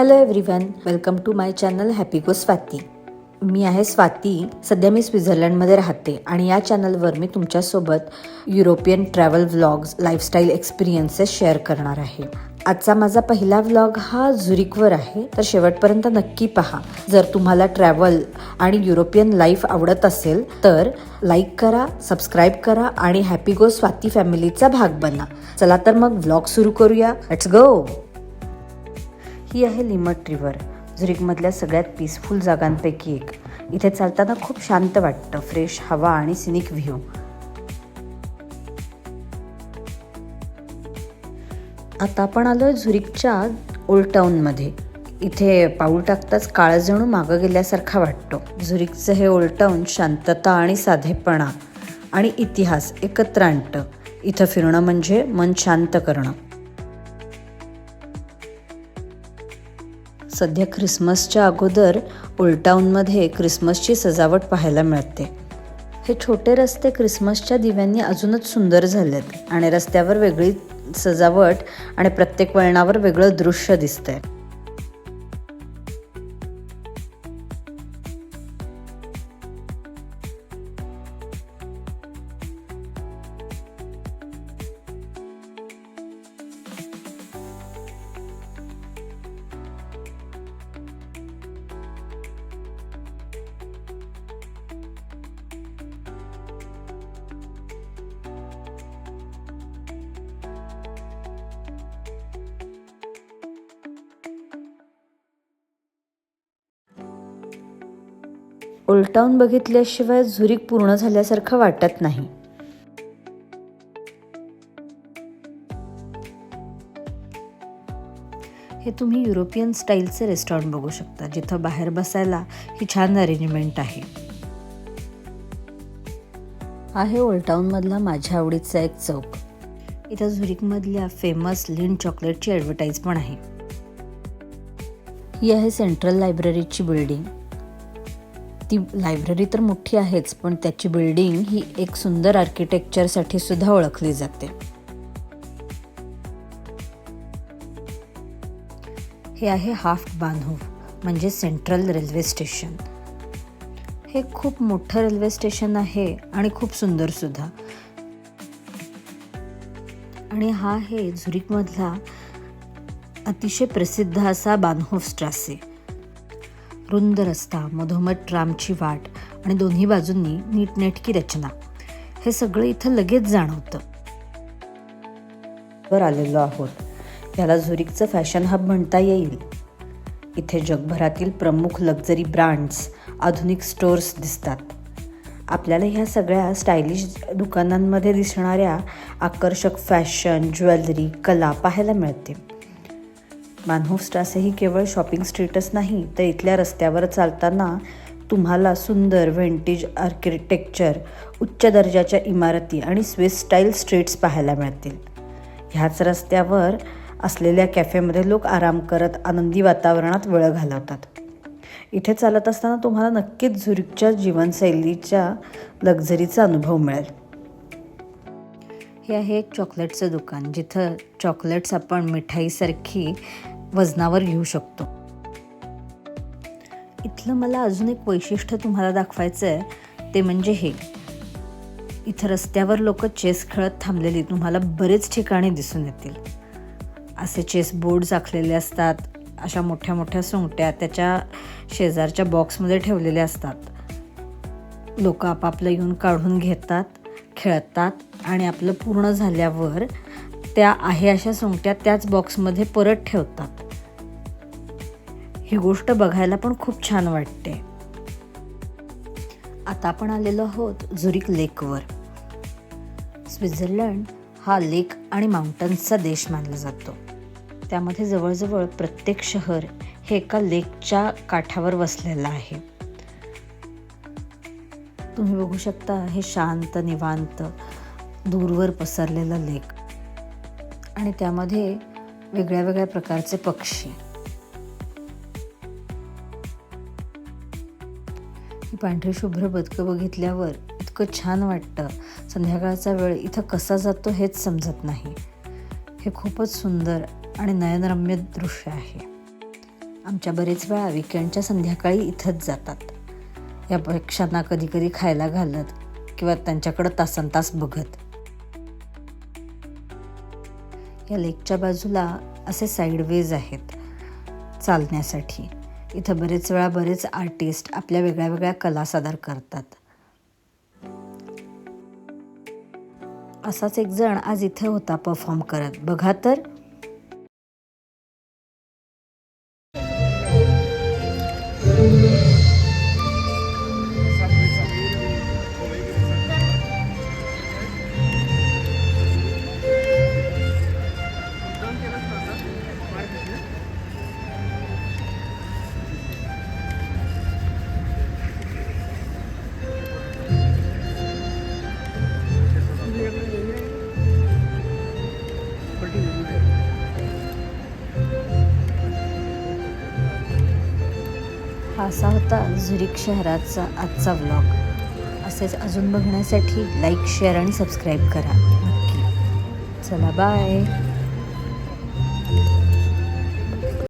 Hello everyone welcome to my channel happy go Swati मी आहे स्वाती सध्या मी स्वित्झर्लंडमध्ये राहते आणि या चॅनलवर मी तुमच्यासोबत European travel vlogs lifestyle experiences share करणार आहे. आजचा माझा पहिला व्लॉग हा झुरिकवर आहे. तर शेवटपर्यंत नक्की पहा. जर तुम्हाला ट्रॅव्हल आणि युरोपियन लाईफ आवडत असेल तर लाईक करा सबस्क्राईब करा आणि हॅपी गो स्वाती फॅमिलीचा भाग बना. चला तर मग व्लॉग सुरू करूया. लेट्स गो ही आहे लिमट रिव्हर झुरिकमधल्या सगळ्यात पीसफुल जागांपैकी एक. इथे चालताना खूप शांत वाटतं फ्रेश हवा आणि सिनिक व्ह्यू आता आपण आलोय झुरिकच्या ओल्ड टाऊनमध्ये इथे पाऊल टाकताच काळ जणू मागं गेल्यासारखा वाटतो. झुरिकचं हे ओल्ड टाऊन शांतता आणि साधेपणा आणि इतिहास एकत्र आणतं. इथं फिरणं म्हणजे मन शांत करणं. सध्या ख्रिसमसच्या अगोदर उलटाऊनमध्ये क्रिसमसची सजावट पाहायला मिळते. हे छोटे रस्ते क्रिसमसच्या दिव्यांनी अजूनच सुंदर झालेत आणि रस्त्यावर वेगळी सजावट आणि प्रत्येक वळणावर वेगळं दृश्य दिसतंय. उलटावून बघितल्याशिवाय झुरीक पूर्ण झाल्यासारखं वाटत नाही. हे तुम्ही युरोपियन स्टाईलचे रेस्टॉरंट बघू शकता जिथं बाहेर बसायला ही छान अरेंजमेंट आहे. आहे ओल्टाऊनमधला माझ्या आवडीचा एक चौक. इथं झुरिकमधल्या फेमस लिंट चॉकलेटची ॲडव्हर्टाईज पण आहे. ही आहे सेंट्रल लायब्ररीची बिल्डिंग ती लायब्ररी तर मोठी आहेच पण त्याची बिल्डिंग ही एक सुंदर आर्किटेक्चरसाठी सुद्धा ओळखली जाते. हे आहे हाफ बानहूफ म्हणजे सेंट्रल रेल्वे स्टेशन. हे खूप मोठं रेल्वे स्टेशन आहे आणि खूप सुंदर सुद्धा. आणि हा आहे झुरिकमधला अतिशय प्रसिद्ध असा बानहोफ स्ट्रासे रुंद रस्ता मधोमध ट्रामची वाट आणि दोन्ही बाजूंनी नीटनेटकी रचना. हे सगळं इथं लगेच जाणवतं. वर आलेलो आहोत. याला झुरिकचं फॅशन हब म्हणता येईल. इथे जगभरातील प्रमुख लक्झरी ब्रँड्स आधुनिक स्टोअर्स दिसतात. आपल्याला ह्या सगळ्या स्टायलिश दुकानांमध्ये दिसणाऱ्या आकर्षक फॅशन ज्वेलरी कला पाहायला मिळते मानहोफ ही केवळ शॉपिंग स्ट्रीटच नाही तर इथल्या रस्त्यावर चालताना तुम्हाला सुंदर व्हेंटेज आर्किटेक्चर उच्च दर्जाच्या इमारती आणि स्विस स्टाईल स्ट्रीट्स पाहायला मिळतील. ह्याच रस्त्यावर असलेल्या कॅफेमध्ये लोक आराम करत आनंदी वातावरणात वेळ घालवतात. इथे चालत असताना तुम्हाला नक्कीच झुरिकच्या जीवनशैलीच्या लक्झरीचा अनुभव मिळेल. हे आहे एक चॉकलेटचं दुकान जिथं चॉकलेट्स आपण मिठाईसारखी वजनावर घेऊ शकतो. इथलं मला अजून एक वैशिष्ट्य तुम्हाला दाखवायचं आहे ते म्हणजे हे. इथं रस्त्यावर लोक चेस खेळत थांबलेली तुम्हाला बरेच ठिकाणी दिसून येतील. असे चेस बोर्ड आखलेले असतात अशा मोठ्या मोठ्या सोंगट्या त्याच्या शेजारच्या बॉक्समध्ये ठेवलेल्या असतात. लोक आपापलं येऊन काढून घेतात खेळतात आणि आपलं पूर्ण झाल्यावर त्या आहे अशा सुंगट्या त्याच बॉक्समध्ये परत ठेवतात. ही गोष्ट बघायला पण खूप छान वाटते. आता आपण आलेलो आहोत झुरिक लेकवर. स्वित्झर्लंड हा लेक आणि माउंटन्सचा देश मानला जातो. त्यामध्ये जवळजवळ प्रत्येक शहर हे एका लेकच्या काठावर वसलेलं आहे. तुम्ही बघू शकता हे शांत निवांत दूरवर पसरलेलं लेक. आणि त्यामध्ये वेगळ्या वेगळ्या प्रकारचे पक्षी. पांढरे पांढरी शुभ्र बदकं बघितल्यावर इतकं छान वाटतं. संध्याकाळचा वेळ इथं कसा जातो हेच समजत नाही. हे खूपच सुंदर आणि नयनरम्य दृश्य आहे. आमच्या बरेच वेळा विकेंडच्या संध्याकाळी इथंच जातात. या पक्ष्यांना कधी कधी खायला घालत किंवा त्यांच्याकडं तासन तास बघत. या लेकच्या बाजूला असे साईडवेज आहेत चालण्यासाठी. इथं बरेच वेळा बरेच आर्टिस्ट आपल्या वेगळ्या वेगळ्या कला सादर करतात. असाच एक जण आज इथे होता परफॉर्म करत. बघा तर असा होता झुरिक शहराचा आजचा व्लॉग असेच अजून बघण्यासाठी लाईक शेअर आणि सबस्क्राईब करा. नक्की. चला बाय